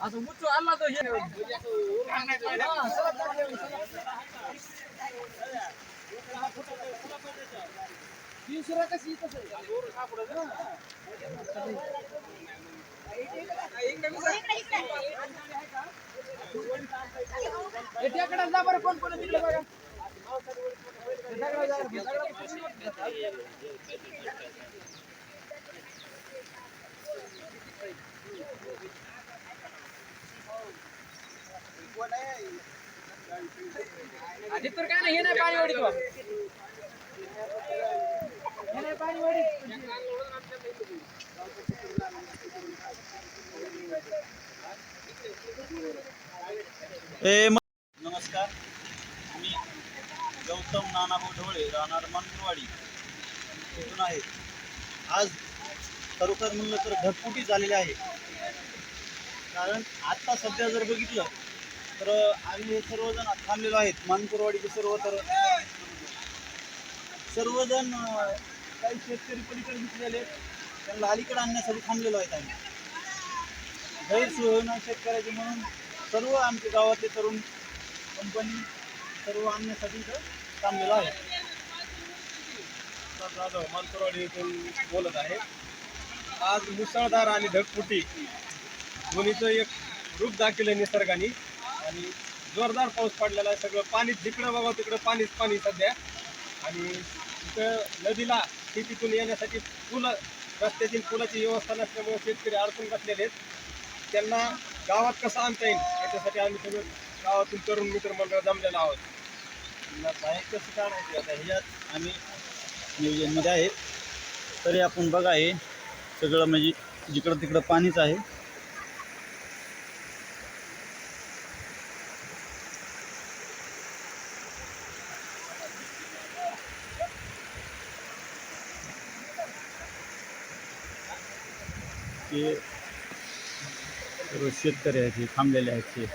असं उच्च आला तो हे जा बरं कोण कोण तिकडे बघा आधी तर काय नाही हे नाही पाणी वडीत हे नाही पाणी नमस्कार. मी गौतम नानाभाऊ ढोळे राहणार मानकुरवाडी इथून आहे. आज खरोखर म्हणलं तर ढगफुटी झालेली आहे. कारण आत्ता सध्या जर बघितलं तर आम्ही हे सर्वजण थांबलेलो आहेत. मानकुरवाडीचे सर्व तर सर्वजण काही शेतकरी पलीकडे घेतलेले त्यांना अलीकडे आणण्यासाठी थांबलेलो आहेत आम्ही. गैरसोय होणार शेतकऱ्याची म्हणून सर्व आमच्या गावातले तरुण कंपनी सर्व आणण्यासाठी इथं थांबलेलो आहे जाधव मानकरवाडी येथून बोलत आहे आज मुसळधार आणि ढगफुटी. दोन्हीचं एक रूप दाखवलं निसर्गाने. आणि जोरदार पाऊस पडलेला आहे सगळं. पाणी जिकडं बघा तिकडं पाणीच पाणी सध्या. आणि तिथं नदीला शेतीतून येण्यासाठी पूल रस्त्यातील पुलाची व्यवस्था नसल्यामुळे शेतकरी अडकून बसलेले आहेत. त्यांना गावात कसं आणता येईल? याच्यासाठी आम्ही सगळं गावातून तरुण मित्र मंडळ जमलेलो आहोत. बाहेर कसं काढायचं? आता ह्यात आम्ही नियोजनमध्ये आहेत तरी आपण बघा हे सगळं म्हणजे जिकडं तिकडं पाणीच आहे. ते सर्व शेतकरी आहेत हे थांबलेले आहेत. ते